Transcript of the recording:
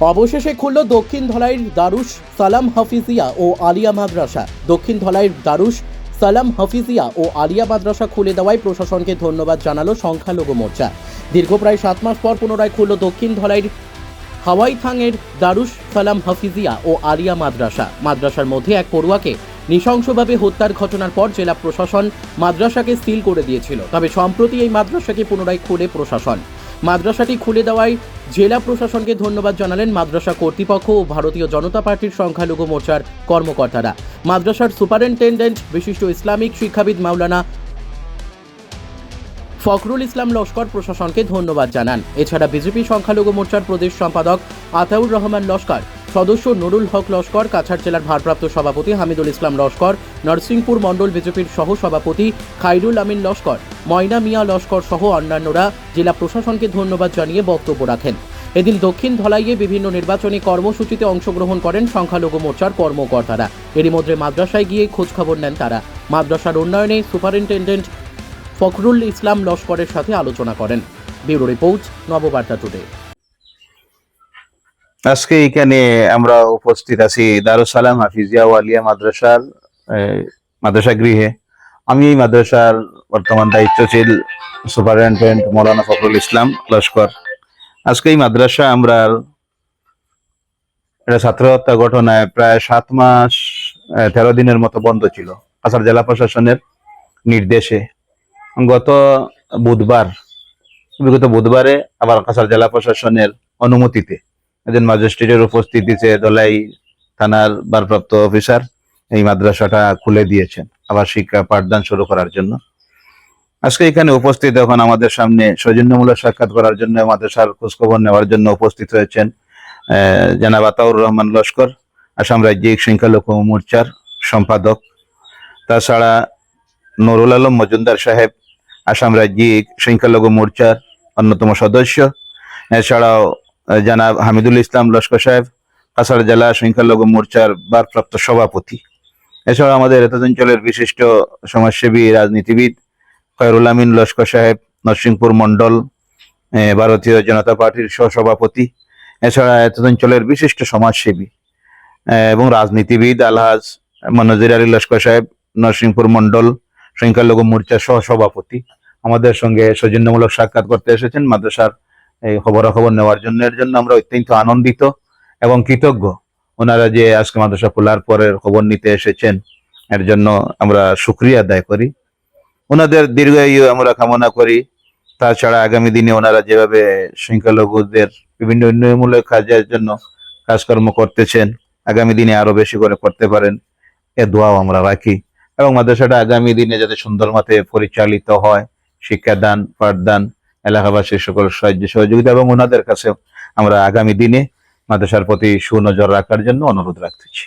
অবশেষে খুলল দক্ষিণ ধলাইয়ের দারুস সালাম হাফিজিয়া ও আলিয়া মাদ্রাসা। দক্ষিণ ধলাইয়ের দারুস সালাম হাফিজিয়া ও আলিয়া মাদ্রাসা খুলে দেওয়ায় প্রশাসনকে ধন্যবাদ জানালো সংখ্যালঘু মোর্চা। দীর্ঘ প্রায় সাত মাস পর পুনরায় খুলল দক্ষিণ ধলাইয়ের হাওয়াই থাংয়ের দারুস সালাম হাফিজিয়া ও আলিয়া মাদ্রাসা। মাদ্রাসার মধ্যে এক পড়ুয়াকে নৃশংসভাবে হত্যার ঘটনার পর জেলা প্রশাসন মাদ্রাসাকে সিল করে দিয়েছিল। তবে সম্প্রতি এই মাদ্রাসাকে পুনরায় খুলে প্রশাসন মাদ্রাসাটি খুলে দেওয়ায় জেলা প্রশাসনকে ধন্যবাদ জানালেন মাদ্রাসা কর্তৃপক্ষ ও ভারতীয় জনতা পার্টির সংখ্যালঘু মোর্চার কর্মকর্তারা। মাদ্রাসার সুপারিনটেন্ডেন্ট বিশিষ্ট ইসলামিক শিক্ষাবিদ মাওলানা ফখরুল ইসলাম লস্কর প্রশাসনকে ধন্যবাদ জানান। এছাড়া বিজেপি সংখ্যালঘু মোর্চার প্রদেশ সম্পাদক আতাউর রহমান লস্কর সদস্য নুরুল হক লস্কর, কাছাড় জেলার ভারপ্রাপ্ত সভাপতি হামিদুল ইসলাম লস্কর, নরসিংপুর মণ্ডল বিজেপির সহ সভাপতি খাইরুল আমিন লস্কর, ময়না মিয়া লস্কর সহ অন্যান্যরা জেলা প্রশাসনকে ধন্যবাদ জানিয়ে বক্তব্য রাখেন। এদিন দক্ষিণ ধলাইয়ে বিভিন্ন নির্বাচনী কর্মসূচিতে অংশগ্রহণ করেন সংখ্যালঘু মোর্চার কর্মকর্তারা। এরই মধ্যে মাদ্রাসায় গিয়ে খোঁজখবর নেন তারা। মাদ্রাসার উন্নয়নে সুপারিনটেন্ডেন্ট ফখরুল ইসলাম লস্করের সাথে আলোচনা করেন। Bureau report, Nababarta today. আজকে এখানে আমরা উপস্থিত আছি দারুসালাম হাফিজিয়া ওয়ালিয়া মাদ্রাসার মাদ্রাসা গৃহে। আমি এই মাদ্রাসার বর্তমান দায়িত্বশীল সুপারিনটেন্ডেন্ট মৌলানা ফখরুল ইসলাম লস্কর। আজকে এই মাদ্রাসা আমরা এটা ছাত্র হত্যা ঘটনায় প্রায় সাত মাস তেরো দিনের মতো বন্ধ ছিল কাছাড় জেলা প্রশাসনের নির্দেশে। গত বুধবার, বিগত বুধবারে আবার কাছাড় জেলা প্রশাসনের অনুমতিতে একজন ম্যাজিস্ট্রেটের উপস্থিতিতে দলাই থানার ভারপ্রাপ্ত অফিসার এই মাদ্রাসাটা খুলে দিয়েছেন আবার শিক্ষা পাঠদান শুরু করার জন্য। আজকে এখানে উপস্থিত এখন আমাদের সামনে সৌজন্যমূলক সাক্ষাৎ করার জন্য, মাদ্রাসার খোঁজখবর নেওয়ার জন্য উপস্থিত হয়েছেন জনাব আতাউর রহমান লস্কর, আসাম রাজ্যিক সংখ্যালঘু মোর্চার সম্পাদক। তাছাড়া নুরুল আলম মজুমদার সাহেব, আসাম রাজ্যিক সংখ্যালঘু মোর্চার অন্যতম সদস্য। এছাড়াও জনাব হামিদুল ইসলাম লস্কর সাহেব, কাছাড় জেলা সংখ্যালঘু মোর্চার ভারপ্রাপ্ত সভাপতি। এছাড়া আমাদের এত অঞ্চলের বিশিষ্ট সমাজসেবী, রাজনীতিবিদ খয়রুল আমিন লস্কর সাহেব, নরসিংপুর মন্ডল ভারতীয় জনতা পার্টির সহসভাপতি। এছাড়া এত অঞ্চলের বিশিষ্ট সমাজসেবী এবং রাজনীতিবিদ আলহাজ মনোজির আলী লস্কর সাহেব, নরসিংপুর মন্ডল সংখ্যালঘু মোর্চার সহসভাপতি। আমাদের সঙ্গে সৌজন্যমূলক সাক্ষাৎ করতে এসেছেন মাদ্রাসার এই খবরাখবর নেওয়ার জন্য। এর জন্য আমরা অত্যন্ত আনন্দিত এবং কৃতজ্ঞ। ওনারা যে আজকে মাদ্রাসা খোলার পরের খবর নিতে এসেছেন, এর জন্য আমরা সুক্রিয়া আদায় করি। ওনাদের দীর্ঘায়ু আমরা কামনা করি। তাছাড়া আগামী দিনে ওনারা যেভাবে সংখ্যালঘুদের বিভিন্ন উন্নয়নমূলক কাজের জন্য কাজকর্ম করতেছেন, আগামী দিনে আরও বেশি করে করতে পারেন, এ দোয়াও আমরা রাখি। এবং মাদ্রাসাটা আগামী দিনে যাতে সুন্দর মতে পরিচালিত হয়, শিক্ষাদান, পাঠদান এলাকাবাসীর সকল সাহায্য সহযোগিতা এবং ওনাদের কাছে আমরা আগামী দিনে মাদ্রাসার প্রতি সুনজর রাখার জন্য অনুরোধ রাখতেছি।